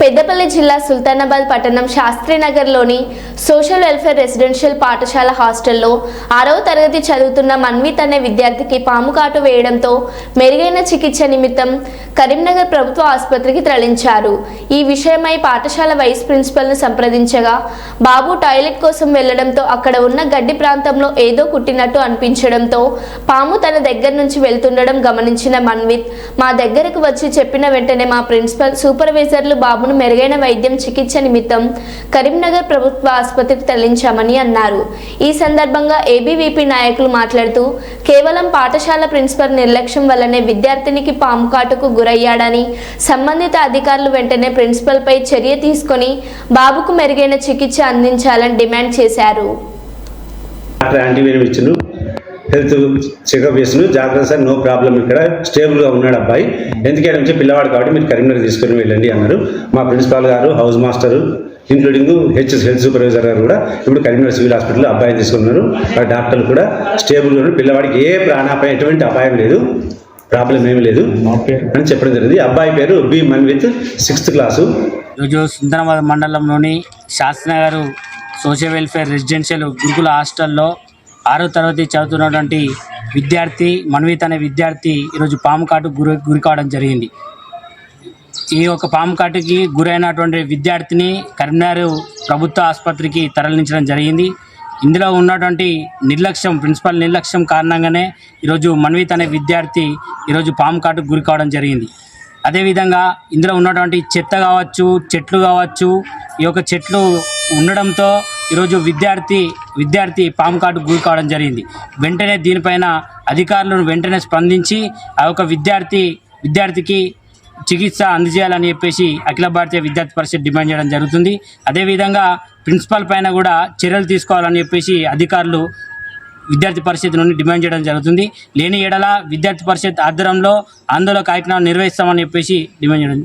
పెద్దపల్లి జిల్లా సుల్తానాబాద్ పట్టణం శాస్త్రీనగర్లోని social welfare residential పాఠశాల హాస్టల్లో ఆరవ తరగతి చదువుతున్న మన్విత్ అనే విద్యార్థికి పాము కాటు వేయడంతో మెరుగైన చికిత్స నిమిత్తం కరీంనగర్ ప్రభుత్వ ఆసుపత్రికి తరలించారు. ఈ విషయమై పాఠశాల వైస్ ప్రిన్సిపల్ను సంప్రదించగా బాబు టాయిలెట్ కోసం వెళ్ళడంతో అక్కడ ఉన్న గడ్డి ప్రాంతంలో ఏదో కుట్టినట్టు అనిపించడంతో పాము తన దగ్గర నుంచి వెళ్తుండడం గమనించిన మన్విత్ మా దగ్గరకు వచ్చి చెప్పిన వెంటనే మా ప్రిన్సిపల్ సూపర్వైజర్లు బాబును మెరుగైన వైద్యం చికిత్స నిమిత్తం కరీంనగర్ ప్రభుత్వ ఆసుపత్రికి తరలించామని అన్నారు. ఈ సందర్భంగా ఏబీవీపీ నాయకులు మాట్లాడుతూ కేవలం పాఠశాల ప్రిన్సిపల్ నిర్లక్ష్యం వల్లనే విద్యార్థినికి పాము కాటుకు గురయ్యాడని సంబంధిత అధికారులు వెంటనే ప్రిన్సిపల్పై చర్య తీసుకొని బాబుకు మెరుగైన చికిత్స అందించాలని డిమాండ్ చేశారు. హెల్త్ చెకప్ చేసిండు జాగ్రత్త సార్ నో ప్రాబ్లం ఇక్కడ. స్టేబుల్గా ఉన్నాడు అబ్బాయి. ఎందుకంటే నుంచి పిల్లవాడు కాబట్టి మీరు కరీంనగర్ తీసుకొని వెళ్ళండి అన్నారు. మా ప్రిన్సిపాల్ గారు house master including HS health supervisor గారు కూడా ఇప్పుడు కరీంనగర్ సివిల్ హాస్పిటల్లో అబ్బాయిని తీసుకున్నారు. ఆ డాక్టర్లు కూడా స్టేబుల్గా ఉన్నారు. పిల్లవాడికి ఏ ప్రాణాపాయం ఎటువంటి అపాయం లేదు. ప్రాబ్లం ఏమీ లేదు అని చెప్పడం జరిగింది. అబ్బాయి పేరు బి మన్విత్ సిక్స్త్ క్లాసు. ఈరోజు సుందరమాద మండలంలోని శాస్త్రనగర్ సోషల్ వెల్ఫేర్ రెసిడెన్షియల్ గురుకుల హాస్టల్లో ఆరో తరగతి చదువుతున్నటువంటి విద్యార్థి మన్విత్ అనే విద్యార్థి ఈరోజు పాము కాటు గురి గురి కావడం జరిగింది. ఈ యొక్క పాము కాటుకి గురైనటువంటి విద్యార్థిని కరీంనగర్ ప్రభుత్వ ఆసుపత్రికి తరలించడం జరిగింది. ఇందులో ఉన్నటువంటి నిర్లక్ష్యం ప్రిన్సిపల్ నిర్లక్ష్యం కారణంగానే ఈరోజు మన్విత్ అనే విద్యార్థి ఈరోజు పాము కాటుకు గురి కావడం జరిగింది. అదేవిధంగా ఇందులో ఉన్నటువంటి చెత్త కావచ్చు చెట్లు కావచ్చు ఈ యొక్క చెట్లు ఉండడంతో ఈరోజు విద్యార్థి విద్యార్థి పాము కార్డు గురి కావడం జరిగింది. వెంటనే దీనిపైన అధికారులను వెంటనే స్పందించి ఆ యొక్క విద్యార్థి విద్యార్థికి చికిత్స అందజేయాలని చెప్పేసి అఖిల భారతీయ విద్యార్థి పరిషత్ డిమాండ్ చేయడం జరుగుతుంది. అదేవిధంగా ప్రిన్సిపల్ పైన కూడా చర్యలు తీసుకోవాలని చెప్పేసి అధికారులు విద్యార్థి పరిషత్ నుండి డిమాండ్ చేయడం జరుగుతుంది. లేని ఎడల విద్యార్థి పరిషత్ ఆధ్వర్యంలో ఆందోళన కార్యక్రమాలు నిర్వహిస్తామని చెప్పేసి డిమాండ్ చేయడం